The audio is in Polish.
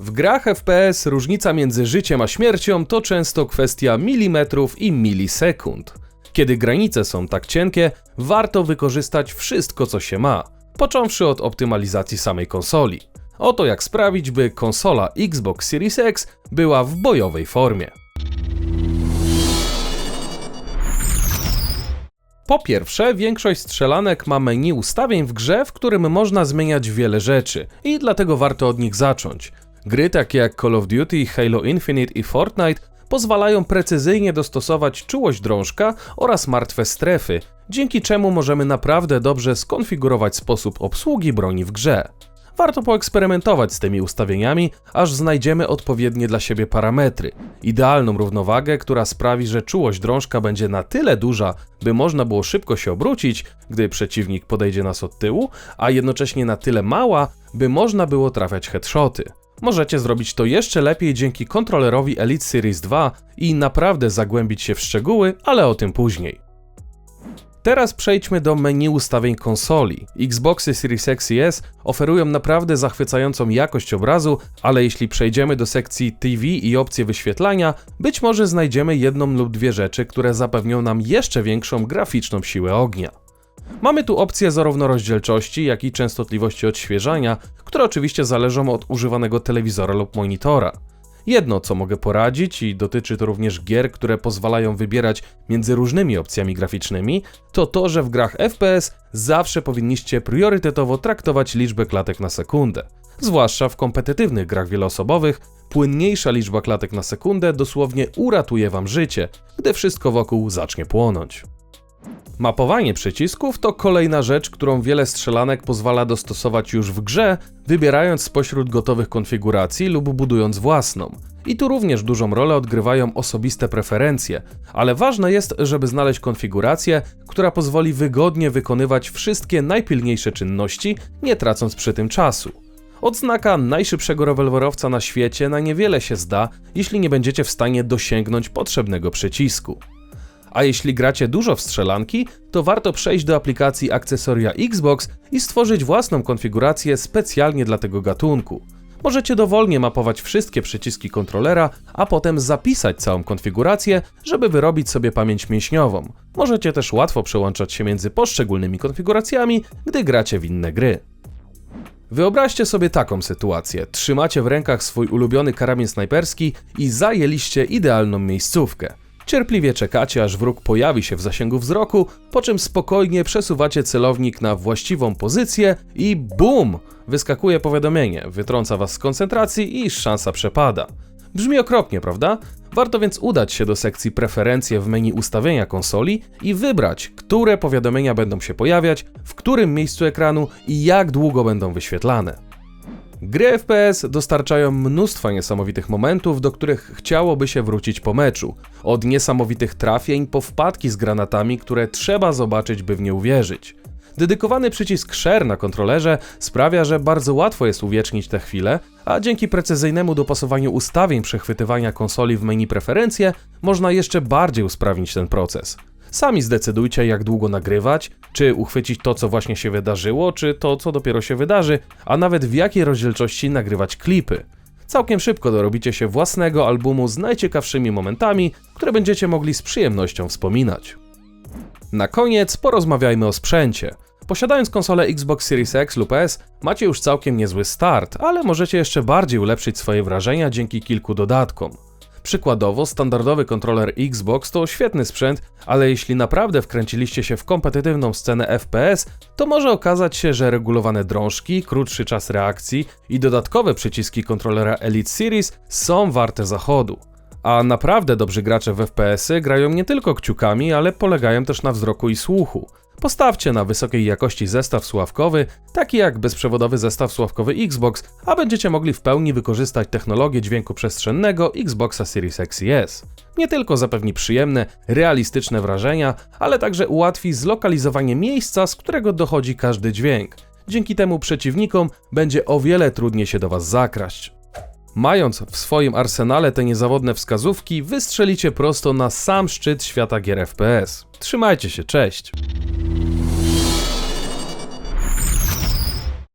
W grach FPS różnica między życiem a śmiercią to często kwestia milimetrów i milisekund. Kiedy granice są tak cienkie, warto wykorzystać wszystko, co się ma, począwszy od optymalizacji samej konsoli. Oto jak sprawić, by konsola Xbox Series X była w bojowej formie. Po pierwsze, większość strzelanek ma menu ustawień w grze, w którym można zmieniać wiele rzeczy i dlatego warto od nich zacząć. Gry takie jak Call of Duty, Halo Infinite i Fortnite pozwalają precyzyjnie dostosować czułość drążka oraz martwe strefy, dzięki czemu możemy naprawdę dobrze skonfigurować sposób obsługi broni w grze. Warto poeksperymentować z tymi ustawieniami, aż znajdziemy odpowiednie dla siebie parametry. Idealną równowagę, która sprawi, że czułość drążka będzie na tyle duża, by można było szybko się obrócić, gdy przeciwnik podejdzie nas od tyłu, a jednocześnie na tyle mała, by można było trafiać headshoty. Możecie zrobić to jeszcze lepiej dzięki kontrolerowi Elite Series 2 i naprawdę zagłębić się w szczegóły, ale o tym później. Teraz przejdźmy do menu ustawień konsoli. Xboxy Series X i S oferują naprawdę zachwycającą jakość obrazu, ale jeśli przejdziemy do sekcji TV i opcje wyświetlania, być może znajdziemy jedną lub dwie rzeczy, które zapewnią nam jeszcze większą graficzną siłę ognia. Mamy tu opcje zarówno rozdzielczości, jak i częstotliwości odświeżania, które oczywiście zależą od używanego telewizora lub monitora. Jedno, co mogę poradzić, i dotyczy to również gier, które pozwalają wybierać między różnymi opcjami graficznymi, to to, że w grach FPS zawsze powinniście priorytetowo traktować liczbę klatek na sekundę. Zwłaszcza w kompetytywnych grach wieloosobowych, płynniejsza liczba klatek na sekundę dosłownie uratuje wam życie, gdy wszystko wokół zacznie płonąć. Mapowanie przycisków to kolejna rzecz, którą wiele strzelanek pozwala dostosować już w grze, wybierając spośród gotowych konfiguracji lub budując własną. I tu również dużą rolę odgrywają osobiste preferencje, ale ważne jest, żeby znaleźć konfigurację, która pozwoli wygodnie wykonywać wszystkie najpilniejsze czynności, nie tracąc przy tym czasu. Odznaka najszybszego rewolwerowca na świecie na niewiele się zda, jeśli nie będziecie w stanie dosięgnąć potrzebnego przycisku. A jeśli gracie dużo w strzelanki, to warto przejść do aplikacji akcesoria Xbox i stworzyć własną konfigurację specjalnie dla tego gatunku. Możecie dowolnie mapować wszystkie przyciski kontrolera, a potem zapisać całą konfigurację, żeby wyrobić sobie pamięć mięśniową. Możecie też łatwo przełączać się między poszczególnymi konfiguracjami, gdy gracie w inne gry. Wyobraźcie sobie taką sytuację. Trzymacie w rękach swój ulubiony karabin snajperski i zajęliście idealną miejscówkę. Cierpliwie czekacie, aż wróg pojawi się w zasięgu wzroku, po czym spokojnie przesuwacie celownik na właściwą pozycję i BUM! Wyskakuje powiadomienie, wytrąca was z koncentracji i szansa przepada. Brzmi okropnie, prawda? Warto więc udać się do sekcji preferencje w menu ustawienia konsoli i wybrać, które powiadomienia będą się pojawiać, w którym miejscu ekranu i jak długo będą wyświetlane. Gry FPS dostarczają mnóstwa niesamowitych momentów, do których chciałoby się wrócić po meczu. Od niesamowitych trafień po wpadki z granatami, które trzeba zobaczyć, by w nie uwierzyć. Dedykowany przycisk Share na kontrolerze sprawia, że bardzo łatwo jest uwiecznić te chwile, a dzięki precyzyjnemu dopasowaniu ustawień przechwytywania konsoli w menu preferencje można jeszcze bardziej usprawnić ten proces. Sami zdecydujcie, jak długo nagrywać, czy uchwycić to, co właśnie się wydarzyło, czy to, co dopiero się wydarzy, a nawet w jakiej rozdzielczości nagrywać klipy. Całkiem szybko dorobicie się własnego albumu z najciekawszymi momentami, które będziecie mogli z przyjemnością wspominać. Na koniec porozmawiajmy o sprzęcie. Posiadając konsolę Xbox Series X lub S, macie już całkiem niezły start, ale możecie jeszcze bardziej ulepszyć swoje wrażenia dzięki kilku dodatkom. Przykładowo, standardowy kontroler Xbox to świetny sprzęt, ale jeśli naprawdę wkręciliście się w kompetytywną scenę FPS, to może okazać się, że regulowane drążki, krótszy czas reakcji i dodatkowe przyciski kontrolera Elite Series są warte zachodu. A naprawdę dobrzy gracze w FPS-y grają nie tylko kciukami, ale polegają też na wzroku i słuchu. Postawcie na wysokiej jakości zestaw sławkowy, taki jak bezprzewodowy zestaw sławkowy Xbox, a będziecie mogli w pełni wykorzystać technologię dźwięku przestrzennego Xboxa Series X i S. Nie tylko zapewni przyjemne, realistyczne wrażenia, ale także ułatwi zlokalizowanie miejsca, z którego dochodzi każdy dźwięk. Dzięki temu przeciwnikom będzie o wiele trudniej się do Was zakraść. Mając w swoim arsenale te niezawodne wskazówki, wystrzelicie prosto na sam szczyt świata gier FPS. Trzymajcie się, cześć!